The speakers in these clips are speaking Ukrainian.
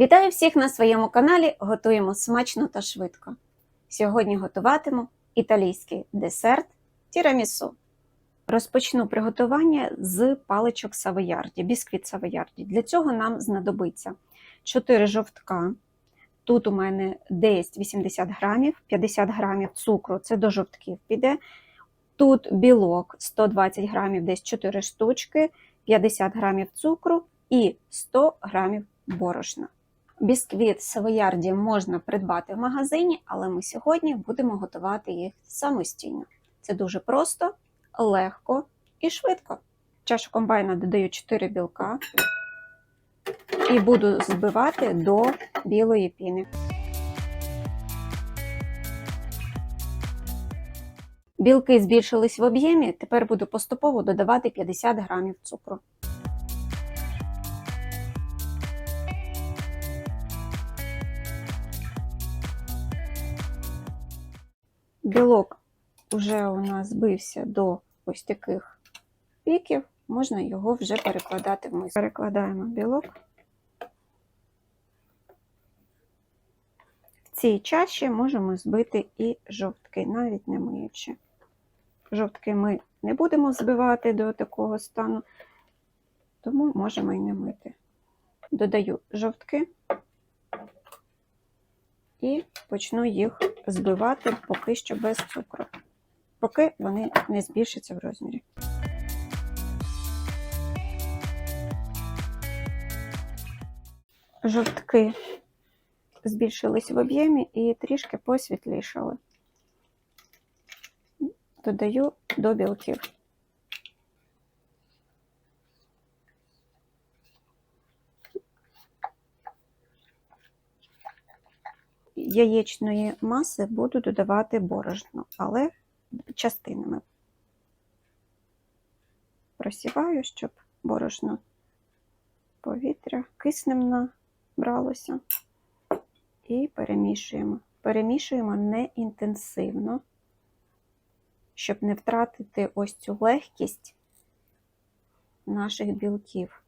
Вітаю всіх на своєму каналі. Готуємо смачно та швидко. Сьогодні готуватиму італійський десерт тірамісу. Розпочну приготування з паличок савоярді, бісквіт савоярді. Для цього нам знадобиться 4 жовтка. Тут у мене десь 80 грамів, 50 грамів цукру, це до жовтків піде. Тут білок 120 грамів, десь 4 штучки, 50 грамів цукру і 100 грамів борошна. Бісквіт савоярді можна придбати в магазині, але ми сьогодні будемо готувати їх самостійно. Це дуже просто, легко і швидко. В чашу комбайна додаю 4 білка і буду збивати до білої піни. Білки збільшились в об'ємі, тепер буду поступово додавати 50 грамів цукру. Білок вже у нас збився до ось таких піків, можна його вже перекладати в миску. Перекладаємо білок. В цій чаші можемо збити і жовтки, навіть не миючи. Жовтки ми не будемо збивати до такого стану, тому можемо і не мити. Додаю жовтки і почну їх збивати поки що без цукру, поки вони не збільшаться в розмірі. Жовтки збільшились в об'ємі і трішки посвітлішали. Додаю до білків. Яєчної маси буду додавати борошно, але частинами. Просіваю, щоб борошно повітря киснем набралося. І перемішуємо. Перемішуємо не інтенсивно, щоб не втратити ось цю легкість наших білків.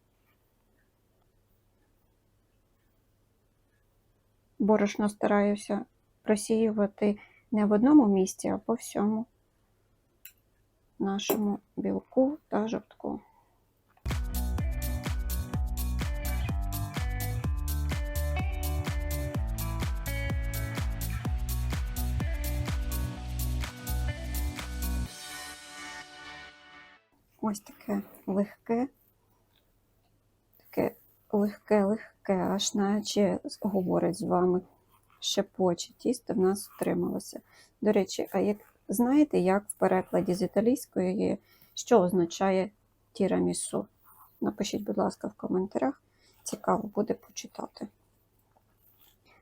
Борошно стараюся просіювати не в одному місці, а по всьому нашому білку та жовтку. Ось таке легке, таке легке-легке, аж наче говорить з вами, шепоче, тісто в нас втрималося. До речі, а як знаєте, як в перекладі з італійської що означає тірамісу? Напишіть, будь ласка, в коментарях. Цікаво буде почитати.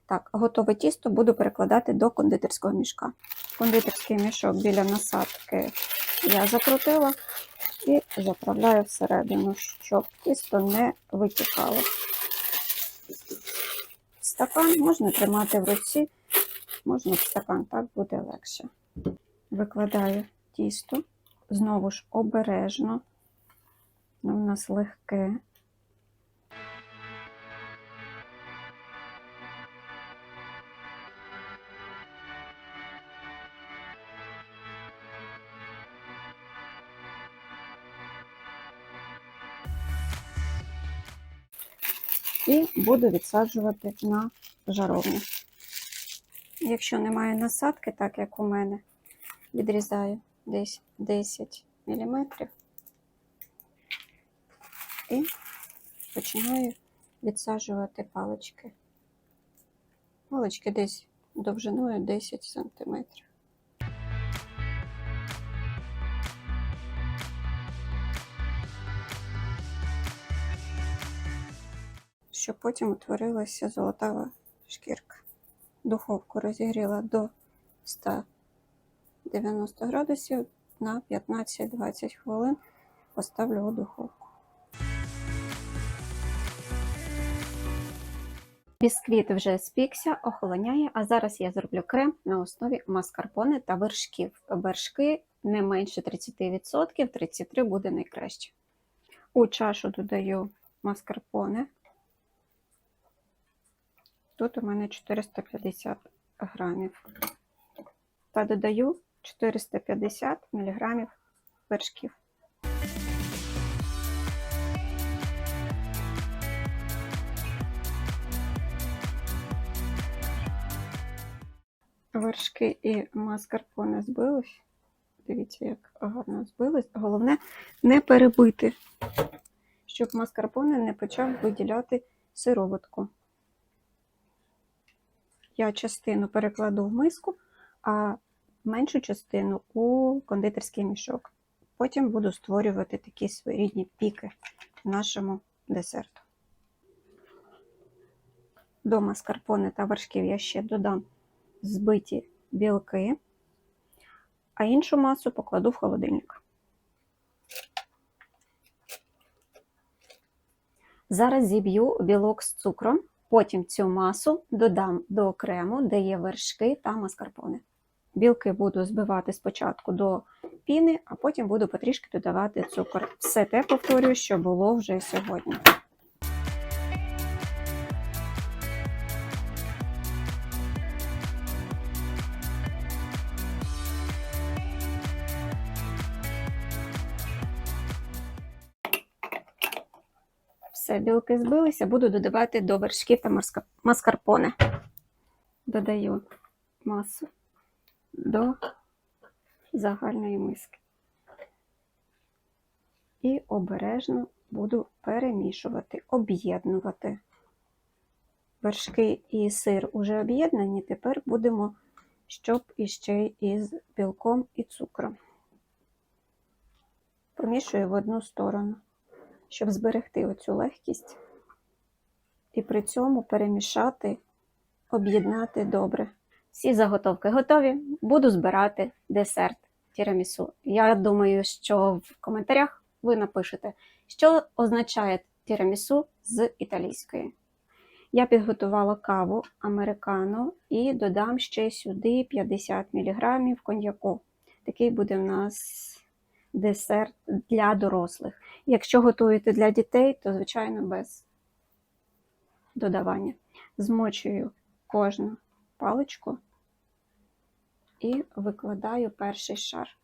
Так, готове тісто буду перекладати до кондитерського мішка. Кондитерський мішок біля насадки я закрутила і заправляю всередину, щоб тісто не витікало. Стакан можна тримати в руці, можна в стакан, так буде легше. Викладаю тісто, знову ж обережно, воно в нас легке. І буду відсаджувати на жаровню. Якщо немає насадки, так як у мене, відрізаю десь 10 мм і починаю відсаджувати палички. Палички десь довжиною 10 см. Щоб потім утворилася золотава шкірка. Духовку розігріла до 190 градусів на 15-20 хвилин поставлю у духовку. Бісквіт вже спікся, охолоняє, а зараз я зроблю крем на основі маскарпоне та вершків. Вершки не менше 30%, 33 буде найкраще. У чашу додаю маскарпоне Тут у мене 450 грамів. Та додаю 450 мг вершків. Вершки і маскарпоне збились. Дивіться, як гарно збились. Головне не перебити, щоб маскарпоне не почав виділяти сироватку. Я частину перекладу в миску, а меншу частину у кондитерський мішок. Потім буду створювати такі своєрідні піки нашому десерту. До маскарпоне та вершків я ще додам збиті білки, а іншу масу покладу в холодильник. Зараз зіб'ю білок з цукром, потім цю масу додам до крему, де є вершки та маскарпоне. Білки буду збивати спочатку до піни, а потім буду потрішки додавати цукор. Все те повторюю, що було вже сьогодні. Все, білки збилися, буду додавати до вершків та маскарпоне. Додаю масу до загальної миски. І обережно буду перемішувати, об'єднувати. Вершки і сир уже об'єднані, тепер будемо, щоб іще із білком і цукром. Помішую в одну сторону, щоб зберегти оцю легкість і при цьому перемішати, об'єднати добре. Всі заготовки готові. Буду збирати десерт тірамісу. Я думаю, що в коментарях ви напишете, що означає тірамісу з італійської. Я підготувала каву американо і додам ще сюди 50 мг коньяку. Такий буде в нас десерт для дорослих. Якщо готуєте для дітей, то, звичайно, без додавання. Змочую кожну паличку і викладаю перший шар.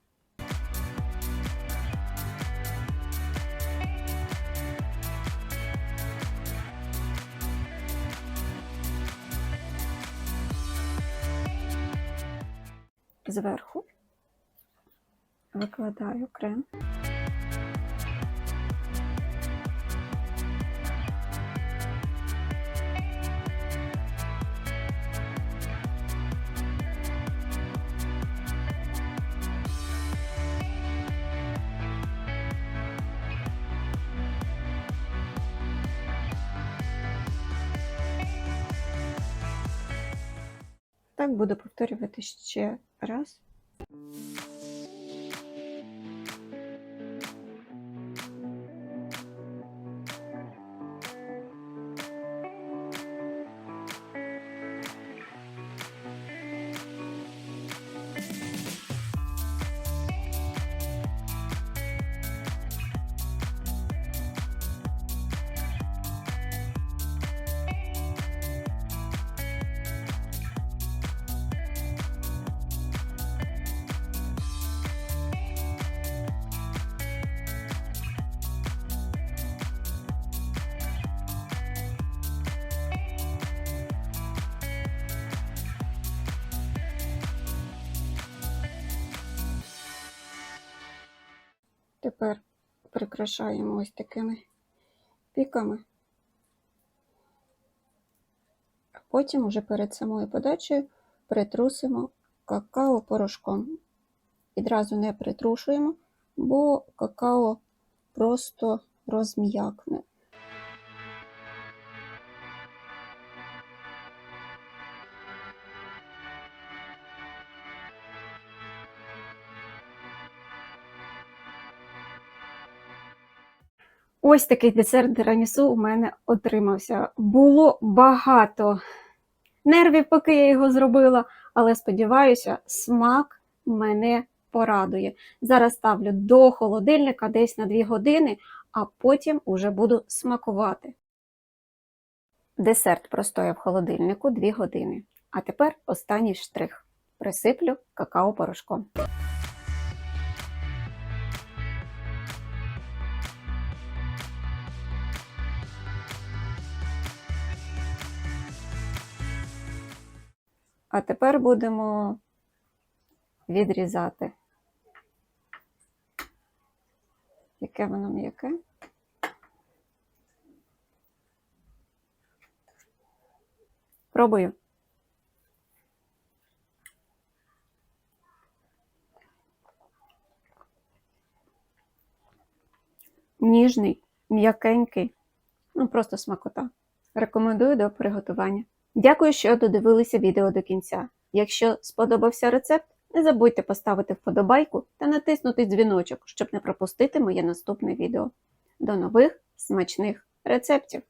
Зверху викладаю крем. Так буду повторювати ще раз. Тепер прикрашаємо ось такими піками. Потім уже перед самою подачею притрусимо какао-порошком. Відразу не притрушуємо, бо какао просто розм'якне. Ось такий десерт тирамісу у мене отримався. Було багато нервів, поки я його зробила, але сподіваюся, смак мене порадує. Зараз ставлю до холодильника десь на 2 години, а потім уже буду смакувати. Десерт простояв в холодильнику 2 години. А тепер останній штрих. Присиплю какао-порошком. А тепер будемо відрізати. Яке воно м'яке? Пробую. Ніжний, м'якенький, ну просто смакота. Рекомендую до приготування. Дякую, що додивилися відео до кінця. Якщо сподобався рецепт, не забудьте поставити вподобайку та натиснути дзвіночок, щоб не пропустити моє наступне відео. До нових смачних рецептів!